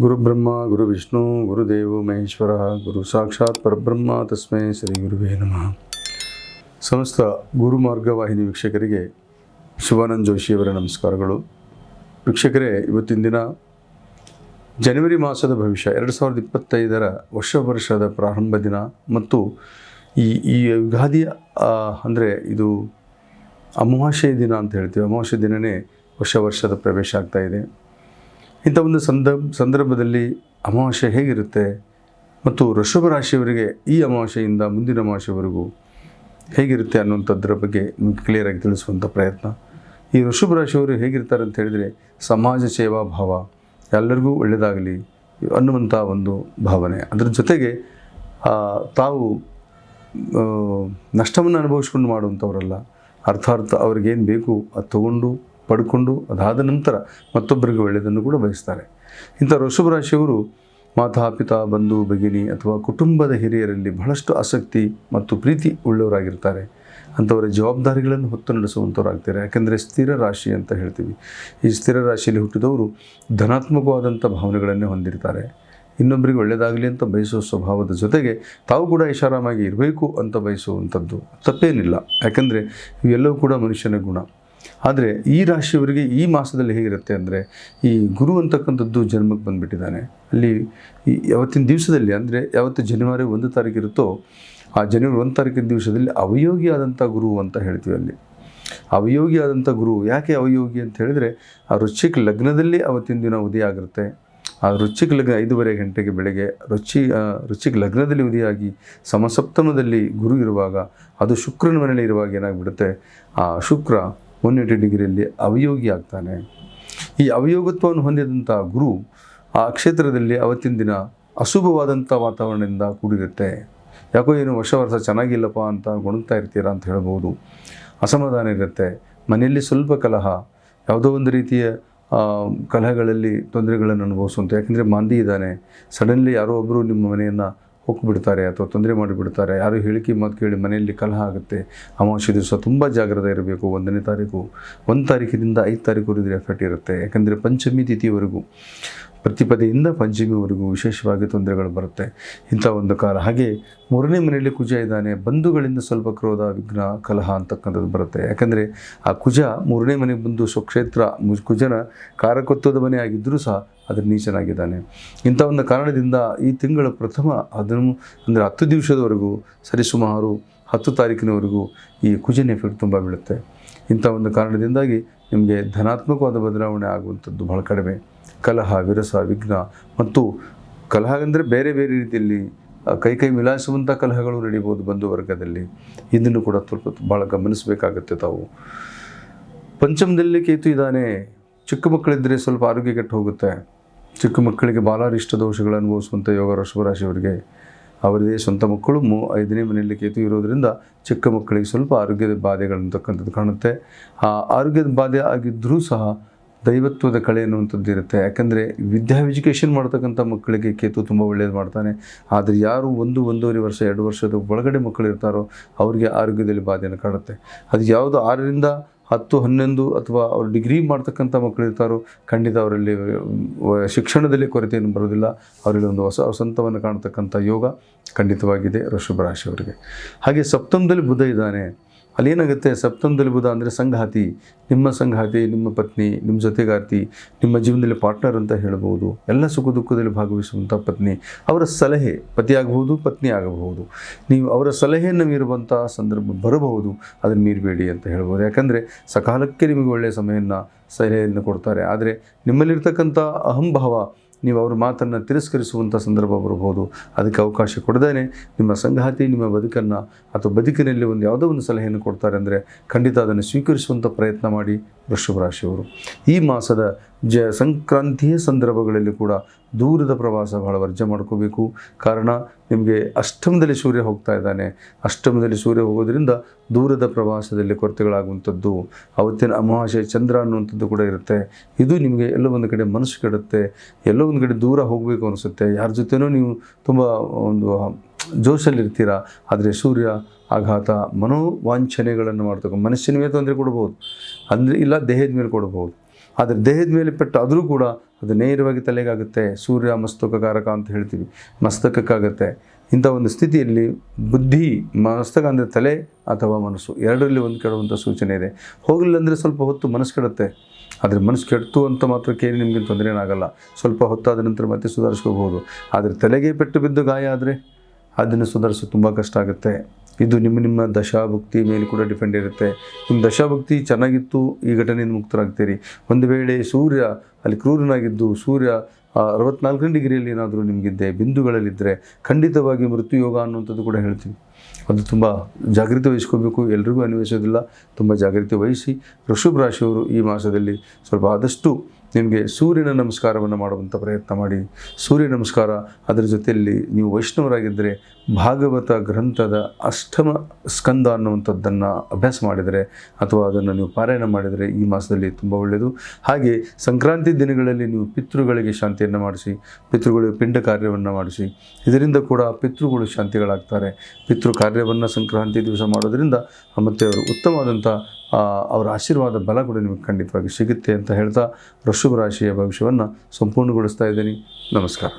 ಗುರುಬ್ರಹ್ಮ ಗುರು ವಿಷ್ಣು ಗುರುದೇವ ಮಹೇಶ್ವರ, ಗುರು ಸಾಕ್ಷಾತ್ ಪರಬ್ರಹ್ಮ ತಸ್ಮೈ ಶ್ರೀ ಗುರುವೇ ನಮಃ. ಸಮಸ್ತ ಗುರು ಮಾರ್ಗವಾಹಿನಿ ವೀಕ್ಷಕರಿಗೆ ಶಿವಾನಂದ ಜೋಶಿಯವರ ನಮಸ್ಕಾರಗಳು. ವೀಕ್ಷಕರೇ, ಇವತ್ತಿನ ದಿನ ಜನವರಿ ಮಾಸದ ಭವಿಷ್ಯ, ಎರಡು ಸಾವಿರದ ಇಪ್ಪತ್ತೈದರ ವರ್ಷ ವರ್ಷದ ಪ್ರಾರಂಭ ದಿನ ಮತ್ತು ಈ ಈ ಯುಗಾದಿಯ ಅಂದರೆ ಇದು ಅಮಾವಾಸ್ಯೆ ದಿನ ಅಂತ ಹೇಳ್ತೀವಿ. ಅಮಾವಾಸ್ಯೆ ದಿನವೇ ವರ್ಷ ವರ್ಷದ ಪ್ರವೇಶ ಆಗ್ತಾ ಇದೆ. ಇಂಥ ಒಂದು ಸಂದರ್ಭ ಸಂದರ್ಭದಲ್ಲಿ ಅಮಾವಾಸ್ಯೆ ಹೇಗಿರುತ್ತೆ ಮತ್ತು ವೃಷಭ ರಾಶಿಯವರಿಗೆ ಈ ಅಮಾವಾಸ್ಯೆಯಿಂದ ಮುಂದಿನ ಅಮಾವಾಸ್ಯವರೆಗೂ ಹೇಗಿರುತ್ತೆ ಅನ್ನುವಂಥದ್ರ ಬಗ್ಗೆ ನಿಮಗೆ ಕ್ಲಿಯರಾಗಿ ತಿಳಿಸುವಂಥ ಪ್ರಯತ್ನ. ಈ ವೃಷಭ ರಾಶಿಯವರು ಹೇಗಿರ್ತಾರೆ ಅಂತ ಹೇಳಿದರೆ ಸಮಾಜ ಸೇವಾ ಭಾವ ಎಲ್ಲರಿಗೂ ಒಳ್ಳೆಯದಾಗಲಿ ಅನ್ನುವಂಥ ಒಂದು ಭಾವನೆ. ಅದರ ಜೊತೆಗೆ ತಾವು ನಷ್ಟವನ್ನು ಅನುಭವಿಸ್ಕೊಂಡು ಮಾಡುವಂಥವರಲ್ಲ. ಅರ್ಥಾರ್ಥ ಅವ್ರಿಗೇನು ಬೇಕು ಅದು ತಗೊಂಡು ಪಡ್ಕೊಂಡು ಅದಾದ ನಂತರ ಮತ್ತೊಬ್ಬರಿಗೆ ಒಳ್ಳೆಯದನ್ನು ಕೂಡ ಬಯಸ್ತಾರೆ. ಇಂಥ ವೃಷಭ ರಾಶಿಯವರು ಮಾತಾ ಪಿತಾ ಬಂಧು, ಭಗಿನಿ ಅಥವಾ ಕುಟುಂಬದ ಹಿರಿಯರಲ್ಲಿ ಬಹಳಷ್ಟು ಆಸಕ್ತಿ ಮತ್ತು ಪ್ರೀತಿ ಉಳ್ಳವರಾಗಿರ್ತಾರೆ. ಅಂಥವರ ಜವಾಬ್ದಾರಿಗಳನ್ನು ಹೊತ್ತು ನಡೆಸುವಂಥವ್ರಾಗ್ತಾರೆ. ಯಾಕೆಂದರೆ ಸ್ಥಿರ ರಾಶಿ ಅಂತ ಹೇಳ್ತೀವಿ. ಈ ಸ್ಥಿರ ರಾಶಿಯಲ್ಲಿ ಹುಟ್ಟಿದವರು ಧನಾತ್ಮಕವಾದಂಥ ಭಾವನೆಗಳನ್ನೇ ಹೊಂದಿರ್ತಾರೆ. ಇನ್ನೊಬ್ಬರಿಗೆ ಒಳ್ಳೆಯದಾಗಲಿ ಅಂತ ಬಯಸುವ ಸ್ವಭಾವದ ಜೊತೆಗೆ ತಾವು ಕೂಡ ಐಷಾರಾಮಾಗಿ ಇರಬೇಕು ಅಂತ ಬಯಸುವಂಥದ್ದು ತಪ್ಪೇನಿಲ್ಲ. ಯಾಕೆಂದರೆ ಇವೆಲ್ಲವೂ ಕೂಡ ಮನುಷ್ಯನ ಗುಣ. ಆದರೆ ಈ ರಾಶಿಯವರಿಗೆ ಈ ಮಾಸದಲ್ಲಿ ಹೇಗಿರುತ್ತೆ ಅಂದರೆ ಈ ಗುರು ಅಂತಕ್ಕಂಥದ್ದು ಜನ್ಮಕ್ಕೆ ಬಂದುಬಿಟ್ಟಿದ್ದಾನೆ. ಅಲ್ಲಿ ಈ ಯಾವತ್ತಿನ ದಿವಸದಲ್ಲಿ ಅಂದರೆ ಯಾವತ್ತು ಜನವರಿ ಒಂದು ತಾರೀಕು ಇರುತ್ತೋ ಆ ಜನವರಿ ಒಂದು ತಾರೀಕಿನ ದಿವಸದಲ್ಲಿ ಅವಯೋಗಿ ಆದಂಥ ಗುರು ಅಂತ ಹೇಳ್ತೀವಿ ಅಲ್ಲಿ. ಅವಯೋಗಿ ಆದಂಥ ಗುರು ಯಾಕೆ ಅವಯೋಗಿ ಅಂತ ಹೇಳಿದರೆ ಆ ವೃಶ್ಚಿಕ ಲಗ್ನದಲ್ಲಿ ಅವತ್ತಿನ ದಿನ ಉದಯ ಆಗಿರುತ್ತೆ. ಆ ವೃಶ್ಚಿಕ ಲಗ್ನ ಐದೂವರೆ ಗಂಟೆಗೆ ಬೆಳಗ್ಗೆ ರುಚಿ ವೃಶ್ಚಿಕ ಲಗ್ನದಲ್ಲಿ ಉದಯಾಗಿ ಸಮಸಪ್ತಮದಲ್ಲಿ ಗುರು ಇರುವಾಗ ಅದು ಶುಕ್ರನ ಮನೆಯಲ್ಲಿ ಇರುವಾಗ ಏನಾಗ್ಬಿಡುತ್ತೆ? ಆ ಶುಕ್ರ ಒನ್ ಏಯ್ಟಿ ಡಿಗ್ರಿಯಲ್ಲಿ ಅವಯೋಗಿ ಆಗ್ತಾನೆ. ಈ ಅವಯೋಗತ್ವವನ್ನು ಹೊಂದಿದಂಥ ಗುರು ಆ ಕ್ಷೇತ್ರದಲ್ಲಿ ಅವತ್ತಿನ ದಿನ ಅಶುಭವಾದಂಥ ವಾತಾವರಣದಿಂದ ಕೂಡಿರುತ್ತೆ. ಯಾಕೋ ಏನು ವರ್ಷ ವರ್ಷ ಚೆನ್ನಾಗಿಲ್ಲಪ್ಪ ಅಂತ ಗೊಣಗ್ತಾ ಇರ್ತೀರಾ ಅಂತ ಹೇಳ್ಬೋದು. ಅಸಮಾಧಾನ ಇರುತ್ತೆ. ಮನೆಯಲ್ಲಿ ಸ್ವಲ್ಪ ಕಲಹ, ಯಾವುದೋ ಒಂದು ರೀತಿಯ ಕಲಹಗಳಲ್ಲಿ ತೊಂದರೆಗಳನ್ನು ಅನುಭವಿಸುವಂಥ ಯಾಕೆಂದರೆ ಮಾಂದಿ ಇದ್ದಾನೆ. ಸಡನ್ಲಿ ಯಾರೋ ಒಬ್ಬರು ನಿಮ್ಮ ಮನೆಯನ್ನು ಹೋಗ್ಬಿಡ್ತಾರೆ ಅಥವಾ ತೊಂದರೆ ಮಾಡಿಬಿಡ್ತಾರೆ. ಯಾರು ಹೇಳಿಕೆ ಮಾತು ಕೇಳಿ ಮನೆಯಲ್ಲಿ ಕಲಹ ಆಗುತ್ತೆ. ಅಮಾವಾಸ್ಯ ದಿವಸ ತುಂಬ ಜಾಗ್ರತೆ ಇರಬೇಕು. ಒಂದನೇ ತಾರೀಕು, ಒಂದು ತಾರೀಕಿನಿಂದ ಐದು ತಾರೀಕು ಎಫೆಕ್ಟ್ ಇರುತ್ತೆ. ಯಾಕಂದರೆ ಪಂಚಮಿ ತಿಥಿಯವರೆಗೂ ಪ್ರತಿಪದೆಯಿಂದ ಪಂಚಮಿವರೆಗೂ ವಿಶೇಷವಾಗಿ ತೊಂದರೆಗಳು ಬರುತ್ತೆ. ಇಂಥ ಒಂದು ಕಾಲ. ಹಾಗೆ ಮೂರನೇ ಮನೆಯಲ್ಲಿ ಕುಜ ಇದ್ದಾನೆ, ಬಂಧುಗಳಿಂದ ಸ್ವಲ್ಪ ಕ್ರೋಧ, ವಿಘ್ನ, ಕಲಹ ಅಂತಕ್ಕಂಥದ್ದು ಬರುತ್ತೆ. ಯಾಕಂದರೆ ಆ ಕುಜ ಮೂರನೇ ಮನೆಗೆ ಬಂದು ಸ್ವಕ್ಷೇತ್ರ ಕುಜನ ಕಾರಕತ್ವದ ಮನೆ ಆಗಿದ್ದರೂ ಸಹ ಅದರ ನೀಚನಾಗಿದ್ದಾನೆ. ಇಂಥ ಒಂದು ಕಾರಣದಿಂದ ಈ ತಿಂಗಳ ಪ್ರಥಮ ಅದನ್ನು ಅಂದರೆ ಹತ್ತು ದಿವಸದವರೆಗೂ, ಸರಿಸುಮಾರು ಹತ್ತು ತಾರೀಕಿನವರೆಗೂ ಈ ಕುಜನ ಎಫೆಕ್ಟ್ ತುಂಬ ಬೀಳುತ್ತೆ. ಇಂಥ ಒಂದು ಕಾರಣದಿಂದಾಗಿ ನಿಮಗೆ ಧನಾತ್ಮಕವಾದ ಬದಲಾವಣೆ ಆಗುವಂಥದ್ದು ಬಹಳ ಕಡಿಮೆ. ಕಲಹ, ವಿರಸ, ವಿಘ್ನ ಮತ್ತು ಕಲಹ ಅಂದರೆ ಬೇರೆ ಬೇರೆ ರೀತಿಯಲ್ಲಿ ಕೈ ಕೈ ಮಿಲಾಯಿಸುವಂಥ ಕಲಹಗಳು ನಡೀಬೋದು ಬಂಧು ವರ್ಗದಲ್ಲಿ. ಇದನ್ನು ಕೂಡ ಸ್ವಲ್ಪ ಭಾಳ ಗಮನಿಸಬೇಕಾಗತ್ತೆ ತಾವು. ಪಂಚಮದಲ್ಲಿ ಕೇತು ಇದ್ದಾನೆ. ಚಿಕ್ಕ ಮಕ್ಕಳಿದ್ದರೆ ಸ್ವಲ್ಪ ಆರೋಗ್ಯ ಕೆಟ್ಟು ಹೋಗುತ್ತೆ. ಚಿಕ್ಕ ಮಕ್ಕಳಿಗೆ ಬಾಲಾರಿಷ್ಟ ದೋಷಗಳು ಅನುಭವಿಸುವಂಥ ಯೋಗ, ವೃಷಭರಾಶಿಯವರಿಗೆ. ಅವರದೇ ಸ್ವಂತ ಮಕ್ಕಳು ಮೂ ಐದನೇ ಮನೆಯಲ್ಲಿ ಕೇತು ಇರೋದರಿಂದ ಚಿಕ್ಕ ಮಕ್ಕಳಿಗೆ ಸ್ವಲ್ಪ ಆರೋಗ್ಯದ ಬಾಧೆಗಳಂತಕ್ಕಂಥದ್ದು ಕಾಣುತ್ತೆ. ಆ ಆರೋಗ್ಯದ ಬಾಧೆ ಆಗಿದ್ದರೂ ಸಹ ದೈವತ್ವದ ಕಳೆ ಅನ್ನುವಂಥದ್ದು ಇರುತ್ತೆ. ಯಾಕಂದರೆ ವಿದ್ಯಾ ಎಜುಕೇಷನ್ ಮಾಡ್ತಕ್ಕಂಥ ಮಕ್ಕಳಿಗೆ ಕೇತು ತುಂಬ ಒಳ್ಳೆಯದು ಮಾಡ್ತಾನೆ. ಆದರೆ ಯಾರು ಒಂದು ಒಂದೂವರೆ ವರ್ಷ, ಎರಡು ವರ್ಷದ ಒಳಗಡೆ ಮಕ್ಕಳು ಇರ್ತಾರೋ ಅವರಿಗೆ ಆರೋಗ್ಯದಲ್ಲಿ ಬಾಧೆಯನ್ನು ಕಾಣುತ್ತೆ. ಅದು ಯಾವುದು ಆರರಿಂದ ಹತ್ತು, ಹನ್ನೊಂದು ಅಥವಾ ಅವ್ರು ಡಿಗ್ರಿ ಮಾಡ್ತಕ್ಕಂಥ ಮಕ್ಕಳು ಇರ್ತಾರೋ, ಖಂಡಿತ ಅವರಲ್ಲಿ ಶಿಕ್ಷಣದಲ್ಲಿ ಕೊರತೆಯನ್ನು ಬರೋದಿಲ್ಲ ಅವರಲ್ಲಿ ಒಂದು ಹೊಸ, ವಸಂತವನ್ನು ಕಾಣತಕ್ಕಂಥ ಯೋಗ ಖಂಡಿತವಾಗಿದೆ, ವೃಷಭ ರಾಶಿಯವರಿಗೆ ಹಾಗೆ ಸಪ್ತಮದಲ್ಲಿ ಬುಧ ಇದ್ದಾನೆ. ಅಲ್ಲಿ ಏನಾಗುತ್ತೆ ಸಪ್ತಮದಲ್ಲಿ ಬುಧ ಅಂದರೆ ಸಂಗಾತಿ ನಿಮ್ಮ ಸಂಗಾತಿ ನಿಮ್ಮ ಪತ್ನಿ, ನಿಮ್ಮ ಜೊತೆಗಾರ್ತಿ, ನಿಮ್ಮ ಜೀವನದಲ್ಲಿ ಪಾರ್ಟ್ನರ್ ಅಂತ ಹೇಳ್ಬೋದು. ಎಲ್ಲ ಸುಖ ದುಃಖದಲ್ಲಿ ಭಾಗವಹಿಸುವಂಥ ಪತ್ನಿ. ಅವರ ಸಲಹೆ, ಪತಿಯಾಗಬಹುದು, ಪತ್ನಿ ಆಗಬಹುದು. ನೀವು ಅವರ ಸಲಹೆಯನ್ನು ಮೀರುವಂಥ ಸಂದರ್ಭ ಬರಬಹುದು. ಅದನ್ನು ಮೀರಬೇಡಿ ಅಂತ ಹೇಳ್ಬೋದು. ಯಾಕಂದರೆ ಸಕಾಲಕ್ಕೆ ನಿಮಗೆ ಒಳ್ಳೆಯ ಸಮಯವನ್ನು ಸಲಹೆಯನ್ನು ಕೊಡ್ತಾರೆ. ಆದರೆ ನಿಮ್ಮಲ್ಲಿರ್ತಕ್ಕಂಥ ಅಹಂಭಾವ ನೀವು ಅವ್ರ ಮಾತನ್ನು ತಿರಸ್ಕರಿಸುವಂಥ ಸಂದರ್ಭ ಬರಬಹುದು. ಅದಕ್ಕೆ ಅವಕಾಶ ಕೊಡದೇನೆ ನಿಮ್ಮ ಸಂಗಾತಿ, ನಿಮ್ಮ ಬದುಕನ್ನು ಅಥವಾ ಬದುಕಿನಲ್ಲಿ ಒಂದು ಯಾವುದೋ ಒಂದು ಸಲಹೆಯನ್ನು ಕೊಡ್ತಾರೆ ಅಂದರೆ ಖಂಡಿತ ಅದನ್ನು ಸ್ವೀಕರಿಸುವಂಥ ಪ್ರಯತ್ನ ಮಾಡಿ ವೃಷಭ ರಾಶಿಯವರು ಈ ಮಾಸದ ಜ ಸಂಕ್ರಾಂತಿಯ ಸಂದರ್ಭಗಳಲ್ಲಿ ಕೂಡ ದೂರದ ಪ್ರವಾಸ ಬಹಳ ವರ್ಜ ಮಾಡ್ಕೋಬೇಕು. ಕಾರಣ, ನಿಮಗೆ ಅಷ್ಟಮದಲ್ಲಿ ಸೂರ್ಯ ಹೋಗ್ತಾ ಇದ್ದಾನೆ. ಅಷ್ಟಮದಲ್ಲಿ ಸೂರ್ಯ ಹೋಗೋದ್ರಿಂದ ದೂರದ ಪ್ರವಾಸದಲ್ಲಿ ಕೊರತೆಗಳಾಗುವಂಥದ್ದು, ಅವತ್ತಿನ ಅಮಾವಾಸ್ಯ ಚಂದ್ರ ಅನ್ನುವಂಥದ್ದು ಕೂಡ ಇರುತ್ತೆ. ಇದು ನಿಮಗೆ ಎಲ್ಲೋ ಒಂದು ಕಡೆ ಮನಸ್ಸು ಕೆಡುತ್ತೆ. ಎಲ್ಲೋ ಒಂದು ಕಡೆ ದೂರ ಹೋಗಬೇಕು ಅನಿಸುತ್ತೆ. ಯಾರ ಜೊತೆನೂ ನೀವು ತುಂಬ ಒಂದು ಜೋಶಲ್ಲಿರ್ತೀರ? ಆದರೆ ಸೂರ್ಯ ಆಘಾತ, ಮನೋವಾಂಛನೆಗಳನ್ನು ಮಾಡ್ತಕ್ಕ ಮನಸ್ಸಿನ ಮೇಲೆ ತೊಂದರೆ ಕೊಡ್ಬೋದು. ಅಂದರೆ ಇಲ್ಲ, ದೇಹದ ಮೇಲೆ ಕೊಡ್ಬೋದು. ಆದರೆ ದೇಹದ ಮೇಲೆ ಪೆಟ್ಟು ಆದರೂ ಕೂಡ ಅದು ನೇರವಾಗಿ ತಲೆಗಾಗುತ್ತೆ. ಸೂರ್ಯ ಮಸ್ತಕಕಾರಕ ಅಂತ ಹೇಳ್ತೀವಿ. ಮಸ್ತಕಕ್ಕಾಗುತ್ತೆ. ಇಂಥ ಒಂದು ಸ್ಥಿತಿಯಲ್ಲಿ ಬುದ್ಧಿ ಮಸ್ತಕ ಅಂದರೆ ತಲೆ ಅಥವಾ ಮನಸ್ಸು. ಎರಡರಲ್ಲಿ ಒಂದು ಕೆಡುವಂಥ ಸೂಚನೆ ಇದೆ. ಹೋಗಲಿಲ್ಲ ಅಂದರೆ ಸ್ವಲ್ಪ ಹೊತ್ತು ಮನಸ್ಸು ಕೆಡುತ್ತೆ. ಆದರೆ ಮನಸ್ಸು ಕೆಡ್ತು ಅಂತ ಮಾತ್ರಕ್ಕೆ ನಿಮಗೆ ತೊಂದರೆ ಏನಾಗಲ್ಲ. ಸ್ವಲ್ಪ ಹೊತ್ತಾದ ನಂತರ ಮತ್ತೆ ಸುಧಾರಿಸ್ಕೋಬಹುದು. ಆದರೆ ತಲೆಗೆ ಪೆಟ್ಟು ಬಿದ್ದು ಗಾಯ ಆದರೆ ಅದನ್ನು ಸುಧಾರಿಸೋದು ತುಂಬ ಕಷ್ಟ ಆಗುತ್ತೆ. ಇದು ನಿಮ್ಮ ನಿಮ್ಮ ದಶಾಭಕ್ತಿ ಮೇಲೆ ಕೂಡ ಡಿಪೆಂಡ್ ಇರುತ್ತೆ. ನಿಮ್ಮ ದಶಾಭಕ್ತಿ ಚೆನ್ನಾಗಿತ್ತು, ಈ ಘಟನೆಯಿಂದ ಮುಕ್ತರಾಗ್ತೀರಿ. ಒಂದು ವೇಳೆ ಸೂರ್ಯ ಅಲ್ಲಿ ಕ್ರೂರನಾಗಿದ್ದು, ಸೂರ್ಯ ಅರವತ್ನಾಲ್ಕನೇ ಡಿಗ್ರಿಯಲ್ಲಿ ಏನಾದರೂ ನಿಮಗಿದ್ದೆ ಬಿಂದುಗಳಲ್ಲಿದ್ದರೆ ಖಂಡಿತವಾಗಿ ಮೃತ್ಯು ಯೋಗ ಅನ್ನುವಂಥದ್ದು ಕೂಡ ಹೇಳ್ತೀವಿ ಅದು ತುಂಬ ಜಾಗೃತಿ ವಹಿಸ್ಕೋಬೇಕು, ಎಲ್ರಿಗೂ ಅನ್ವಯಿಸೋದಿಲ್ಲ. ತುಂಬ ಜಾಗೃತಿ ವಹಿಸಿ ವೃಷಭ ರಾಶಿಯವರು ಈ ಮಾಸದಲ್ಲಿ ಸ್ವಲ್ಪ ಆದಷ್ಟು ನಿಮಗೆ ಸೂರ್ಯನ ನಮಸ್ಕಾರವನ್ನು ಮಾಡುವಂಥ ಪ್ರಯತ್ನ ಮಾಡಿ. ಸೂರ್ಯ ನಮಸ್ಕಾರ, ಅದರ ಜೊತೆಯಲ್ಲಿ ನೀವು ವೈಷ್ಣವರಾಗಿದ್ದರೆ ಭಾಗವತ ಗ್ರಂಥದ ಅಷ್ಟಮ ಸ್ಕಂದ ಅನ್ನುವಂಥದ್ದನ್ನು ಅಭ್ಯಾಸ ಮಾಡಿದರೆ ಅಥವಾ ಅದನ್ನು ನೀವು ಪಾರಾಯಣ ಮಾಡಿದರೆ ಈ ಮಾಸದಲ್ಲಿ ತುಂಬ ಒಳ್ಳೆಯದು. ಹಾಗೆ ಸಂಕ್ರಾಂತಿ ದಿನಗಳಲ್ಲಿ ನೀವು ಪಿತೃಗಳಿಗೆ ಶಾಂತಿಯನ್ನು ಮಾಡಿಸಿ ಪಿತೃಗಳಿಗೆ ಪಿಂಡ ಕಾರ್ಯವನ್ನು ಮಾಡಿಸಿ, ಇದರಿಂದ ಕೂಡ ಪಿತೃಗಳು ಶಾಂತಿಗಳಾಗ್ತಾರೆ. ಪಿತೃ ಕಾರ್ಯವನ್ನು ಸಂಕ್ರಾಂತಿ ದಿವಸ ಮಾಡೋದರಿಂದ ಮತ್ತು ಅವರು ಉತ್ತಮವಾದಂಥ ಅವರ ಆಶೀರ್ವಾದ ಬಲ ಕೂಡ ನಿಮಗೆ ಖಂಡಿತವಾಗಿ ಸಿಗುತ್ತೆ ಅಂತ ಹೇಳ್ತಾ ವೃಷಭ ರಾಶಿಯ ಭವಿಷ್ಯವನ್ನು ಸಂಪೂರ್ಣಗೊಳಿಸ್ತಾ ಇದ್ದೀನಿ. ನಮಸ್ಕಾರ.